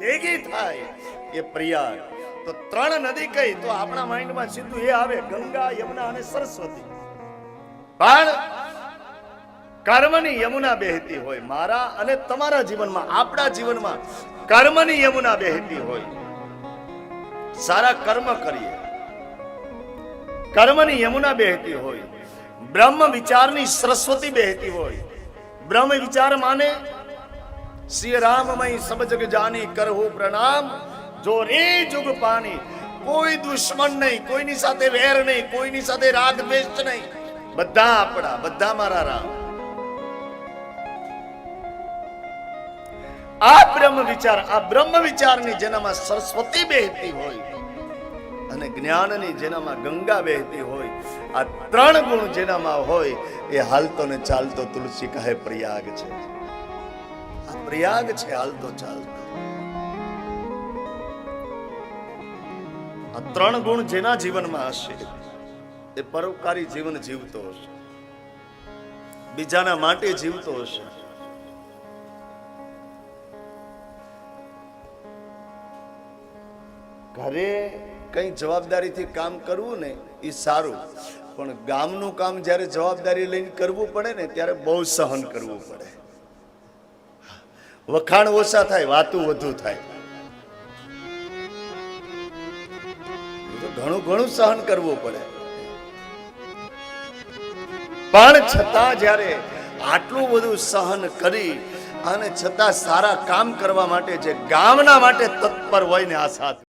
ભેગી થાય એ પ્રયાગ તો ત્રણ નદી કઈ, તો આપણા માઇન્ડમાં સીધું એ આવે, ગંગા, યમુના અને સરસ્વતી. પણ કર્મની યમુના બેહતી હોય મારા અને તમારા જીવનમાં, આપણા જીવનમાં કર્મની યમુના બેહતી હોય. સારા કર્મ કરીએ. કર્મની યમુના બેહતી હોય. બ્રહ્મ વિચારની સરસ્વતી બેહતી હોય. બ્રહ્મ વિચાર માને શ્રી રામમય સબ જગ જાની કરહુ પ્રણામ. જો રે જુગ પાણી કોઈ દુશ્મન નહીં, કોઈની સાથે વેર નહીં, કોઈની સાથે રાગ દ્વેષ નહીં. બધા આપણા, બધા મારા રામ. આ બ્રહ્મ વિચાર, આ બ્રહ્મ વિચારની જેનામાં સરસ્વતી બેહતી હોય અને જ્ઞાનની જેનામાં ગંગા વહેતી હોય, આ ત્રણ ગુણ જેનામાં હોય, એ હાલતો ને ચાલતો તુલસી કહે પ્રયાગ છે. પ્રયાગ છે હાલતો ચાલતો આ ત્રણ ગુણ જેના જીવનમાં હશે, એ પરોપકારી જીવન જીવતો હશે. બીજાના માટે જીવતો હશે. ઘરે કઈ જવાબદારીથી કામ કરવું ને, એ સારું. પણ ગામનું કામ જ્યારે જવાબદારી લઈને કરવું પડે ને, ત્યારે બહુ સહન કરવું પડે. વખાણ ઓછા થાય, વાતું વધુ થાય. ઘણું ઘણું સહન કરવું પડે. પણ છતાં જ્યારે આટલું બધું સહન કરી અને છતાં સારા કામ કરવા માટે જે ગામના માટે તત્પર હોય ને આ સાથ